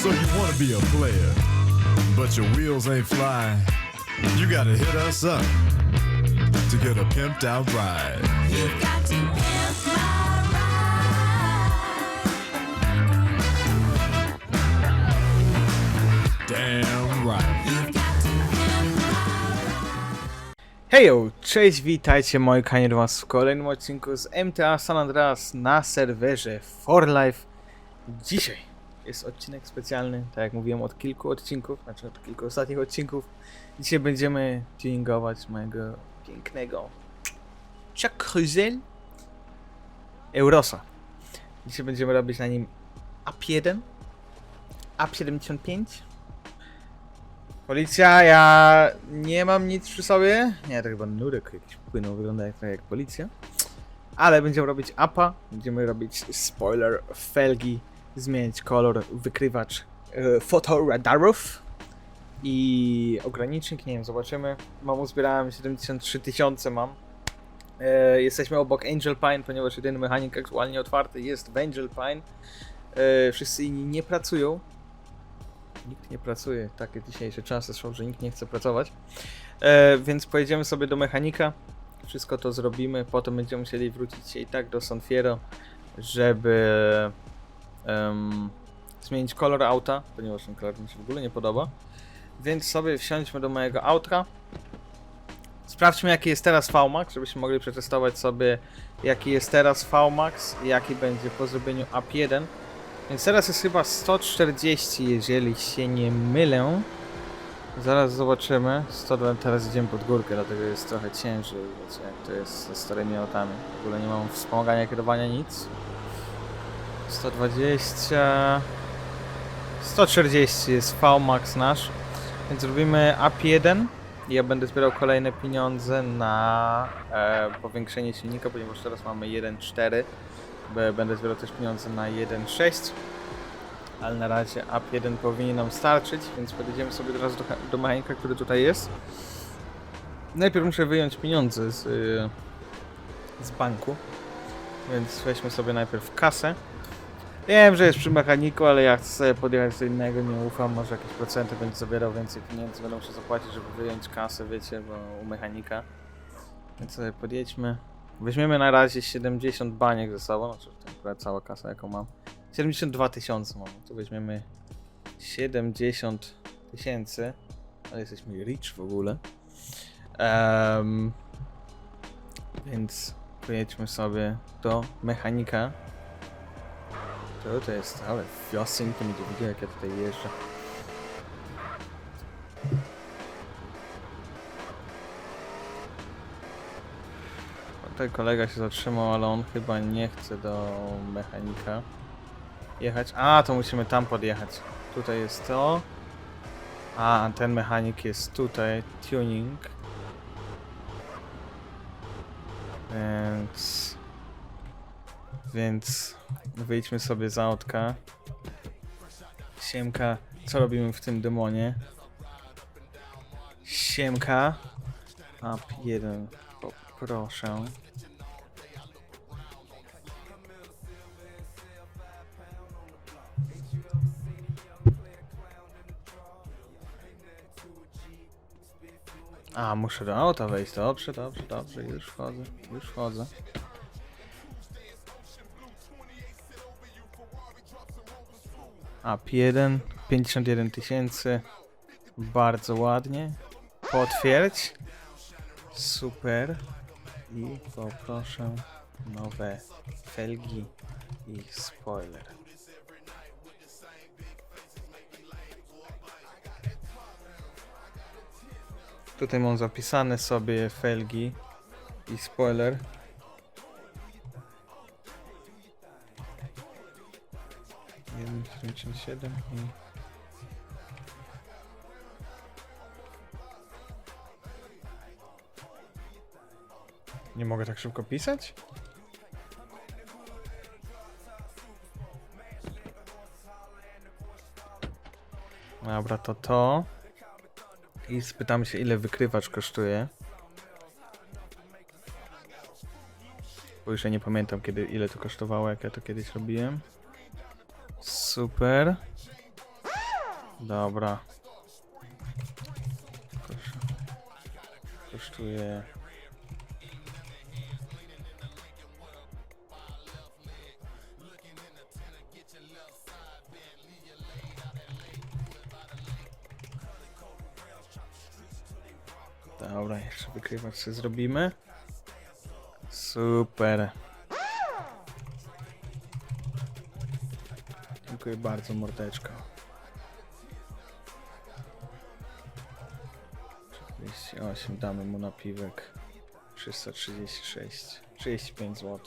So you wanna be a player, but your wheels ain't flying. You gotta hit us up to get a pimped out ride. You've got to pimp my ride. Damn right. You've got to pimp my Hejo, cześć, witajcie moi kochani do was w kolejnym odcinku z MTA San Andreas na serwerze For Life. Dzisiaj jest odcinek specjalny, tak jak mówiłem od kilku odcinków, znaczy od kilku ostatnich odcinków. Dzisiaj będziemy tuningować mojego pięknego Chuck Cruzel Eurosa. Dzisiaj będziemy robić na nim AP1, AP75 Policja, ja nie mam nic przy sobie. Nie, to chyba nurek jakiś płynął, wygląda jak, jak policja. Ale będziemy robić APA, będziemy robić spoiler, felgi, zmienić kolor, wykrywacz e, fotoradarów i ogranicznik, nie wiem, zobaczymy. Mam uzbierałem 73 tysiące mam. E, jesteśmy obok Angel Pine, ponieważ jedyny mechanik aktualnie otwarty jest w Angel Pine. E, wszyscy inni nie pracują, nikt nie pracuje. Takie dzisiejsze czasy są, że nikt nie chce pracować. E, więc pojedziemy sobie do mechanika. Wszystko to zrobimy. Potem będziemy musieli wrócić się i tak do San Fierro, żeby em, zmienić kolor auta, ponieważ ten kolor mi się w ogóle nie podoba. Więc sobie wsiądźmy do mojego auta. Sprawdźmy jaki jest teraz VMAX, żebyśmy mogli przetestować sobie jaki jest teraz VMAX i jaki będzie po zrobieniu AP1. Więc teraz jest chyba 140, jeżeli się nie mylę. Zaraz zobaczymy. 100, teraz idziemy pod górkę, dlatego jest trochę ciężej, wiecie, jak to jest ze starymi autami. W ogóle nie mam wspomagania kierowania, nic. 120... 140 jest VMAX nasz, więc robimy AP1. i Ja będę zbierał kolejne pieniądze na e, powiększenie silnika, ponieważ teraz mamy 1.4. B- Będę zbierał też pieniądze na 1.6 ale na razie AP1 powinien nam starczyć, więc podejdziemy sobie teraz do, do mechanika, który tutaj jest. Najpierw muszę wyjąć pieniądze z, y, z banku, więc weźmy sobie najpierw kasę. Wiem, że jest przy mechaniku, ale ja chcę sobie podjechać do innego, nie ufam, może jakieś procenty będzie zabierał więcej pieniędzy, będę musiał zapłacić, żeby wyjąć kasę, wiecie, bo u mechanika. Więc sobie podjedźmy. Weźmiemy na razie 70 baniek ze sobą, znaczy to akurat cała kasa jaką mam. 72 tysiące mam, tu weźmiemy 70 tysięcy, ale jesteśmy rich w ogóle. Em, więc pojedźmy sobie do mechanika. To, to jest całe wiosenki, będzie widział jak ja tutaj jeżdżę. Tutaj kolega się zatrzymał, ale on chyba nie chce do mechanika jechać. A, to musimy tam podjechać. Tutaj jest to. A, ten mechanik jest tutaj. Tuning. Więc... Więc... Wyjdźmy sobie z autka. Siemka, co robimy w tym demonie? Siemka. Up 1, poproszę. A, muszę do auta wejść. Dobrze, dobrze, dobrze. Już wchodzę, już wchodzę. A, P1, 51 tysięcy. Bardzo ładnie. Potwierdź. Super. I poproszę nowe felgi i spoiler. Tutaj mam zapisane sobie felgi i spoiler. 7 i... Nie mogę tak szybko pisać? Dobra, to to. I spytam się, ile wykrywacz kosztuje. Bo już ja nie pamiętam, kiedy, ile to kosztowało, jak ja to kiedyś robiłem. Super. Dobra. Kosz... Kosztuje... Dobra, jeszcze wykrywacz sobie zrobimy. Super. Dziękuję bardzo, mordeczko. 48 damy mu napiwek. 336. 35 zł.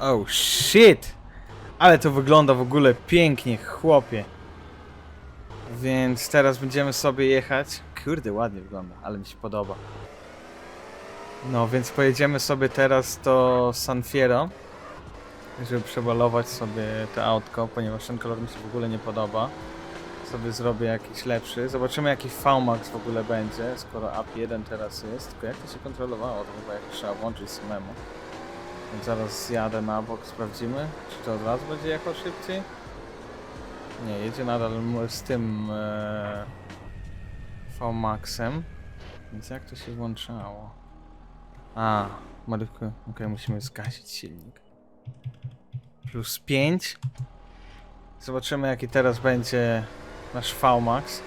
Oh shit! Ale to wygląda w ogóle pięknie, chłopie. Więc teraz będziemy sobie jechać. Kurde, ładnie wygląda, ale mi się podoba. No, więc pojedziemy sobie teraz do San Fierro, żeby przebalować sobie to autko, ponieważ ten kolor mi się w ogóle nie podoba. Sobie zrobię jakiś lepszy. Zobaczymy jaki VMAX w ogóle będzie, skoro AP1 teraz jest. Tylko jak to się kontrolowało, to chyba jak trzeba włączyć samemu. Więc zaraz zjadę na bok, sprawdzimy, czy to od razu będzie jechał szybciej. Nie, jedzie nadal z tym e, VMAXem. Więc jak to się włączało? A, modyfikuję. Okej, musimy zgasić silnik. Plus 5. Zobaczymy jaki teraz będzie nasz VMAX.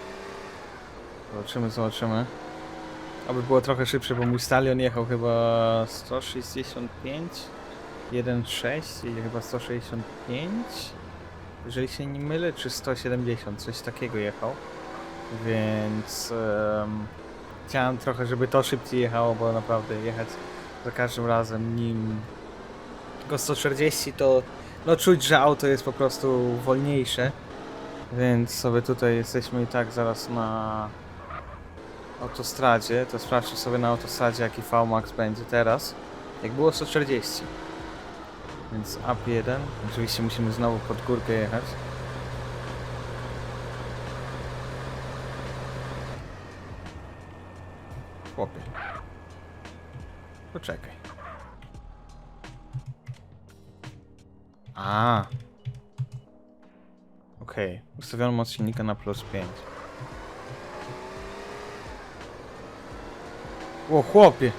Zobaczymy, zobaczymy. Aby było trochę szybsze, bo mój stalion jechał chyba 165, 1.6 i chyba 165, jeżeli się nie mylę, czy 170, coś takiego jechał. Więc em, chciałem trochę, żeby to szybciej jechało, bo naprawdę jechać za każdym razem nim tylko 140 to no czuć, że auto jest po prostu wolniejsze. Więc sobie tutaj jesteśmy i tak zaraz na autostradzie, to sprawdźcie sobie na autostradzie jaki VMAX będzie teraz. Jak było 140. Więc up1. Oczywiście musimy znowu pod górkę jechać. Chłopie. Poczekaj. A. Okej. Ustawiono moc silnika na plus 5. O chłopie!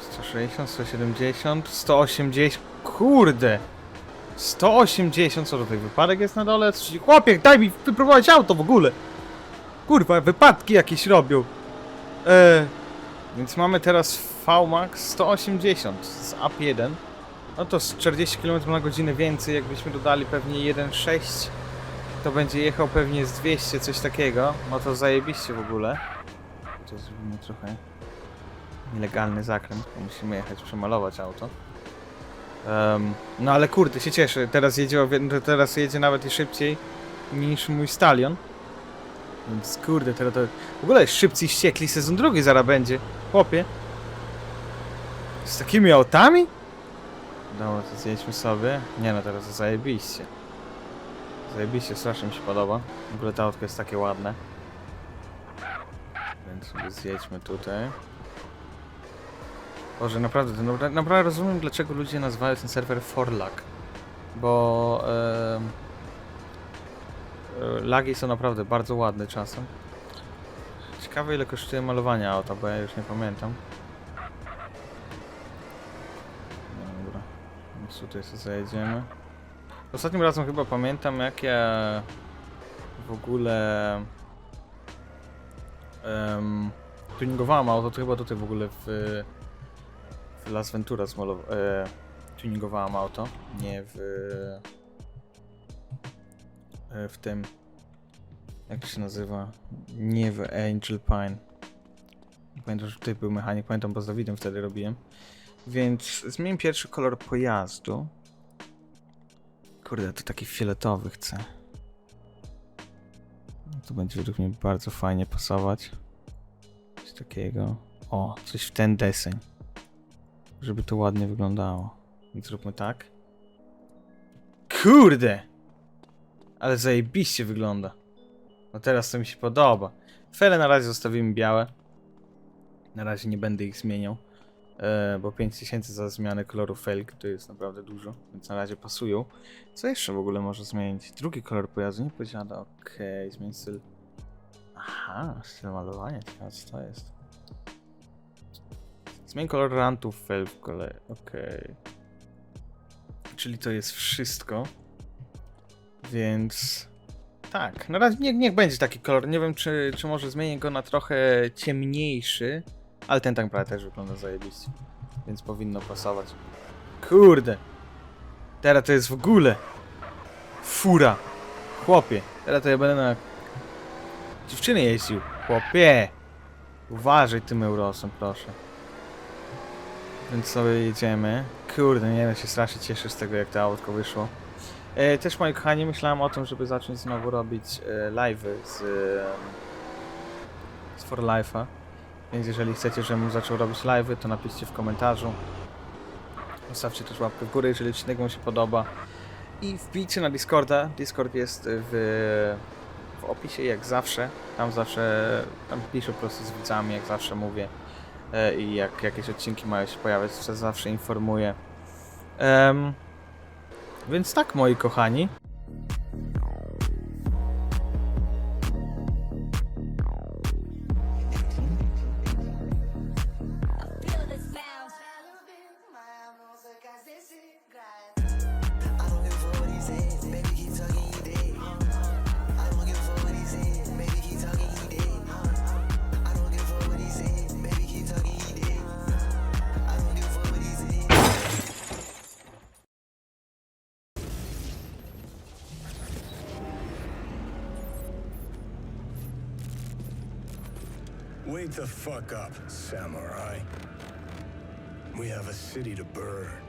160, 170, 180. Kurde! 180, co tutaj wypadek jest na dole? Chłopie, daj mi wypróbować auto w ogóle! Kurwa, wypadki jakieś robią. E, więc mamy teraz VMAX 180 z AP1. No to z 40 km na godzinę więcej, jakbyśmy dodali pewnie 1.6 to będzie jechał pewnie z 200, coś takiego. No to zajebiście w ogóle. To zrobimy trochę nielegalny zakręt, bo musimy jechać przemalować auto. Em, no ale kurde, się cieszę. Teraz jedzie, teraz jedzie nawet i szybciej niż mój stalion. Więc kurde, teraz to w ogóle szybciej ściekli sezon drugi zaraz będzie. Chłopie. Z takimi autami? Dobra, to zjedźmy sobie. Nie no, teraz zajebiście. Zajebiście, strasznie mi się podoba. W ogóle to autko jest takie ładne. Więc zjedźmy tutaj. Boże, naprawdę, to naprawdę, naprawdę rozumiem, dlaczego ludzie nazywają ten serwer Forlag. Bo e, lagi są naprawdę bardzo ładne czasem. Ciekawe ile kosztuje malowanie auta, bo ja już nie pamiętam. Dobra, więc tutaj sobie zajedziemy. Ostatnim razem chyba pamiętam jak ja w ogóle um, tuningowałem auto, to chyba tutaj w ogóle w, w Las Venturas e, tuningowałem auto, nie w e, w tym jak to się nazywa, nie w Angel Pine. Pamiętam, że tutaj był mechanik, pamiętam, bo z Dawidem wtedy robiłem. Więc zmień pierwszy kolor pojazdu. Kurde, to taki fioletowy chcę. To będzie według mnie bardzo fajnie pasować. Coś takiego. O, coś w ten deseń. Żeby to ładnie wyglądało. Zróbmy tak. Kurde! Ale zajebiście wygląda. No teraz to mi się podoba. Fele na razie zostawimy białe. Na razie nie będę ich zmieniał, e, bo 5000 za zmianę koloru felg to jest naprawdę dużo, więc na razie pasują. Co jeszcze w ogóle może zmienić? Drugi kolor pojazdu, nie posiada, okej, zmień styl. Aha, styl malowania, co to jest. Zmień kolor rantów felg w kole, okej. Czyli to jest wszystko. Więc tak, na razie niech, niech będzie taki kolor. Nie wiem, czy, czy może zmienię go na trochę ciemniejszy, ale ten tak naprawdę też wygląda zajebiście. Więc powinno pasować. Kurde. Teraz to jest w ogóle fura. Chłopie, teraz to ja będę na dziewczyny jeździł. Chłopie. Uważaj tym Eurosem, proszę. Więc sobie jedziemy. Kurde, nie wiem, się strasznie cieszę z tego, jak to autko wyszło. E, też, moi kochani, myślałem o tym, żeby zacząć znowu robić e, live'y z, z For Life'a. Więc jeżeli chcecie, żebym zaczął robić live'y, to napiszcie w komentarzu. Zostawcie też łapkę w górę, jeżeli odcinek wam się podoba. I wbijcie na Discorda. Discord jest w, w opisie, jak zawsze. Tam zawsze, tam piszę po prostu z widzami, jak zawsze mówię. E, I jak jakieś odcinki mają się pojawiać, to zawsze informuję. Em, więc tak, moi kochani. The fuck up, samurai. We have a city to burn.